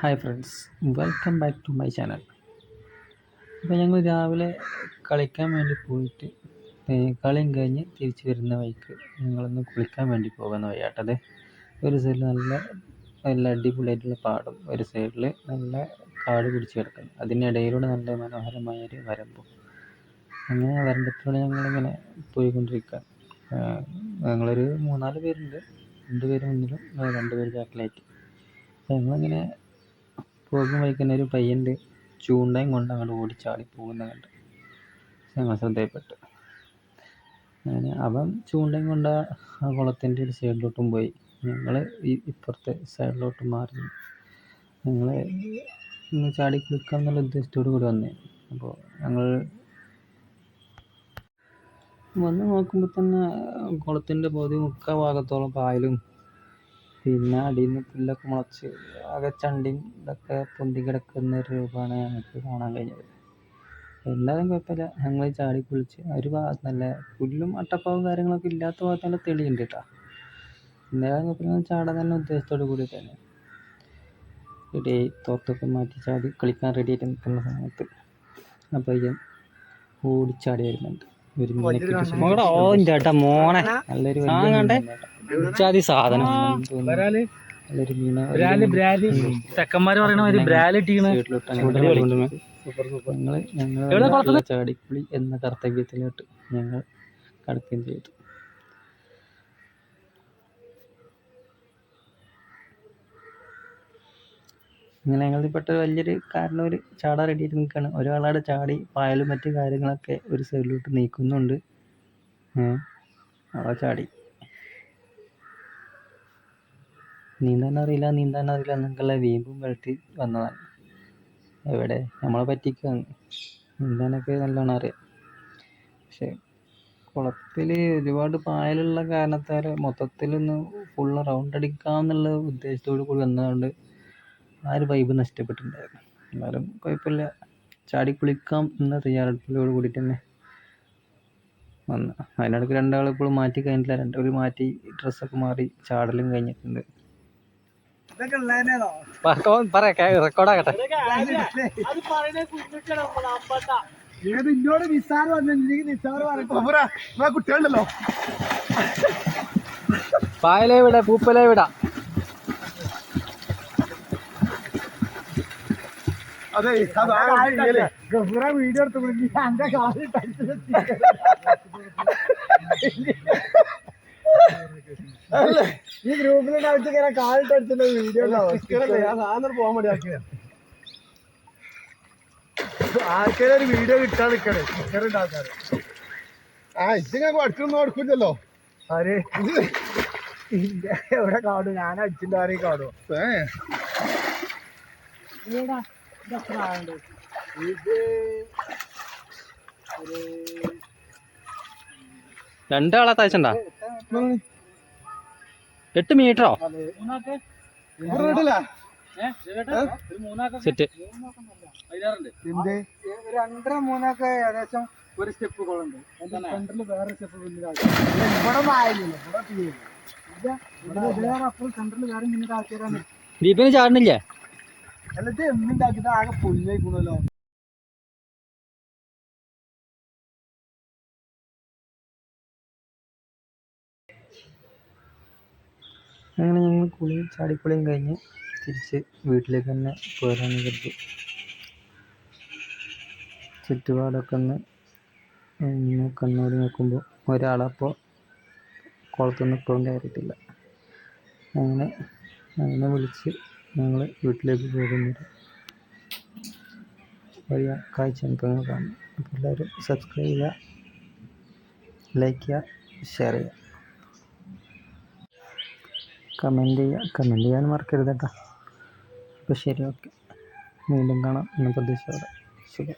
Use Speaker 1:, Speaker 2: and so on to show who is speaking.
Speaker 1: Hi friends welcome back to my channel അപ്പോൾ ഞങ്ങൾ രാവിലെ കളിക്കാൻ വേണ്ടി പോയിട്ട് കളിയും കഴിഞ്ഞ് തിരിച്ച് വരുന്ന വഴിക്ക് ഞങ്ങളൊന്ന് കുളിക്കാൻ വേണ്ടി പോകുന്ന വഴിയാട്ടത്. ഒരു സൈഡിൽ നല്ല നല്ല അടിപൊളിയായിട്ടുള്ള പാടും ഒരു സൈഡിൽ നല്ല കാട് പിടിച്ച് കിടക്കുന്നു. അതിനിടയിലൂടെ നല്ല മനോഹരമായ ഒരു വരമ്പും. അങ്ങനെ വരമ്പത്തിലൂടെ ഞങ്ങളിങ്ങനെ പോയിക്കൊണ്ടിരിക്കുക ഞങ്ങളൊരു മൂന്നാൽ പേരുണ്ട്. രണ്ട് പേര് മുന്നിലും രണ്ട് പേര് ബാക്കിലായിട്ട് ഞങ്ങളിങ്ങനെ പോകുന്ന വഴിക്ക് തന്നെ ഒരു പയ്യന്റെ ചൂണ്ടയും കൊണ്ട് അങ്ങോട്ട് ഓടിച്ചാടി പോകുന്ന കണ്ട് ഞങ്ങൾ ശ്രദ്ധയിൽപ്പെട്ടു. അങ്ങനെ അവൻ ചൂണ്ടയും കൊണ്ട് ആ കുളത്തിന്റെ ഒരു സൈഡിലോട്ടും പോയി. ഞങ്ങൾ ഈ ഇപ്പുറത്തെ സൈഡിലോട്ട് മാറി ഞങ്ങൾ ഒന്ന് ചാടി കുളിക്കാം എന്നുള്ള ഉദ്ദേശത്തോടു കൂടി വന്നേ. അപ്പോൾ ഞങ്ങൾ വന്ന് നോക്കുമ്പോൾ തന്നെ കുളത്തിന്റെ പകുതി മുക്കാൽ ഭാഗത്തോളം പായലും പിന്നെ അടിയിൽ നിന്ന് പുല്ലൊക്കെ മുളച്ച് ആകെ ചണ്ടിയും ഇതൊക്കെ പൊന്തി കിടക്കുന്ന ഒരു രൂപമാണ് ഞങ്ങൾക്ക് കാണാൻ കഴിഞ്ഞത്. എന്തായാലും കുഴപ്പമില്ല. ഞങ്ങൾ ചാടി കുളിച്ച് ഒരു ഭാഗത്ത് നല്ല പുല്ലും അട്ടപ്പാവും കാര്യങ്ങളൊക്കെ ഇല്ലാത്ത ഭാഗത്ത് നല്ല തെളിയുണ്ട് കേട്ടോ. എന്തായാലും കുഴപ്പമില്ല. ചാടാൻ തന്നെ ഉദ്ദേശത്തോടു കൂടി തന്നെ. റെഡി തോർത്തൊക്കെ മാറ്റി ചാടി കളിക്കാൻ റെഡി ആയിട്ട് നിൽക്കുന്ന സമയത്ത് അപ്പോൾ പയ്യൻ ഓടിച്ചാടി വരുന്നുണ്ട്.
Speaker 2: മകടെ മോനെ.
Speaker 1: നല്ലൊരു.
Speaker 2: ജാതി സാധനം.
Speaker 1: നല്ലൊരു മീന.
Speaker 2: ബ്രാൽ. ബ്രാൽ ചെക്കന്മാര് പറയണ ഒരു ബ്രാൽ ഇട്ടീണ്
Speaker 1: സൈഡിലോട്ട്
Speaker 2: ചൂണ്ടൽ കളിക്കുന്നെ.
Speaker 1: ഞങ്ങൾ ഞങ്ങൾ
Speaker 2: എവിടെ
Speaker 1: ചാടിക്കുളി എന്ന കർത്തവ്യത്തിലോട്ട് ഞങ്ങൾ കടക്കുകയും ചെയ്തു. ഇങ്ങനെ ഞങ്ങളിൽപ്പെട്ട വലിയൊരു കാരണം ഒരു ചാടാൻ റെഡി ആയിട്ട് നിൽക്കുകയാണ് ഒരാളവിടെ ചാടി പായലും മറ്റു കാര്യങ്ങളൊക്കെ ഒരു സൈഡിലോട്ട് നീക്കുന്നുണ്ട്. അവിടെ അവ ചാടി. നീന്താൻ അറിയില്ല നീന്താൻ അറിയില്ല എന്നൊക്കെയുള്ള വീമ്പും വെളുത്തി വന്നതാണ്. എവിടെ? നമ്മളെ പറ്റിക്കാണ്. നീന്താനൊക്കെ നല്ലോണം അറിയാം. പക്ഷെ കുളത്തിൽ ഒരുപാട് പായലുള്ള കാരണത്താൽ മൊത്തത്തിലൊന്ന് ഫുള്ള് റൗണ്ട് അടിക്കാമെന്നുള്ള ഉദ്ദേശത്തോടു കൂടി വന്നതുകൊണ്ട് ആ ഒരു വൈബ് നഷ്ടപ്പെട്ടിട്ടുണ്ടായിരുന്നു. എന്നാലും കുഴപ്പമില്ല. ചാടി കുളിക്കാം എന്ന തയ്യാറെടുപ്പിലോട് കൂടിയിട്ട് തന്നെ വന്ന്. അതിനിടയ്ക്ക് രണ്ടാൾ ഇപ്പോഴും മാറ്റി കഴിഞ്ഞിട്ടില്ല. രണ്ടാളും മാറ്റി ഡ്രസ്സൊക്കെ മാറി ചാടലും കഴിഞ്ഞിട്ടുണ്ട്.
Speaker 2: റെക്കോർഡാകട്ടെ
Speaker 3: ഏത് ഇന്നോട് നിസ്സാർ വന്നിട്ടുണ്ടെങ്കിൽ നിസ്സാർ പറയട്ടെ കുട്ടികളുണ്ടല്ലോ.
Speaker 2: പായലേ വിട പൂപ്പലേ വിട.
Speaker 3: അതെ ഗഫൂറ വീഡിയോ എടുത്ത് വിളിച്ച് എന്റെ കാലിൽ ടച്ച് ഈ ഗ്രൂപ്പിലുണ്ടായിട്ട് ഇങ്ങനെ വീഡിയോ പോകാൻ വേണ്ടി ആക്കിയത്. ഒരു വീഡിയോ കിട്ടാൻ നിൽക്കണേ? സ്റ്റിക്കർ ഉണ്ടാക്കാറ് ആ ഇതിങ്ങനെ അടുത്തൊന്നും കൊടുക്കില്ലല്ലോ. ആര്? എവിടെ കാടും ഞാൻ അടിച്ചിട്ട് ആരെയും കാണുമോ ഇത് ഒരു
Speaker 2: രണ്ടാളെ തയ്ച്ചണ്ട? എട്ട് മീറ്ററോ? സെറ്റ്.
Speaker 3: രണ്ടര മൂന്നൊക്കെ ഏകദേശം ഒരു സ്റ്റെപ്പ് സെന്ററിൽ വേറെ സ്റ്റെപ്പ് ഇവിടെ അപ്പോൾ സെന്ററിൽ വേറെ ഇങ്ങനെ
Speaker 2: ദീപിന്
Speaker 3: എന്നിട്ട് എമ്മിണ്ടാക്കിയിട്ട് ആകെ പുല്ലായിക്കണല്ലോ.
Speaker 1: അങ്ങനെ ഞങ്ങൾ കുളിയും ചാടിക്കുളിയും കഴിഞ്ഞ് തിരിച്ച് വീട്ടിലേക്ക് തന്നെ പോരാന്ന് കരുതി. ചുറ്റുപാടൊക്കെ ഒന്ന് കണ്ണോടി നോക്കുമ്പോൾ ഒരാളപ്പോൾ കുളത്തൊന്നും ഇപ്പോഴും കയറിയിട്ടില്ല. അങ്ങനെ അങ്ങനെ വിളിച്ച് ഞങ്ങൾ വീട്ടിലേക്ക് പോകുന്നത്. വലിയ കാഴ്ച കാണും. അപ്പോൾ എല്ലാവരും സബ്സ്ക്രൈബ് ചെയ്യുക ലൈക്ക് ചെയ്യുക ഷെയർ ചെയ്യുക. കമന്റ് ചെയ്യുക കമന്റ് ചെയ്യാൻ മറക്കരുത് കേട്ടോ. അപ്പോൾ ശരി ഓക്കെ വീണ്ടും കാണാം. എന്ന പ്രതീക്ഷയോടെ. ശരി.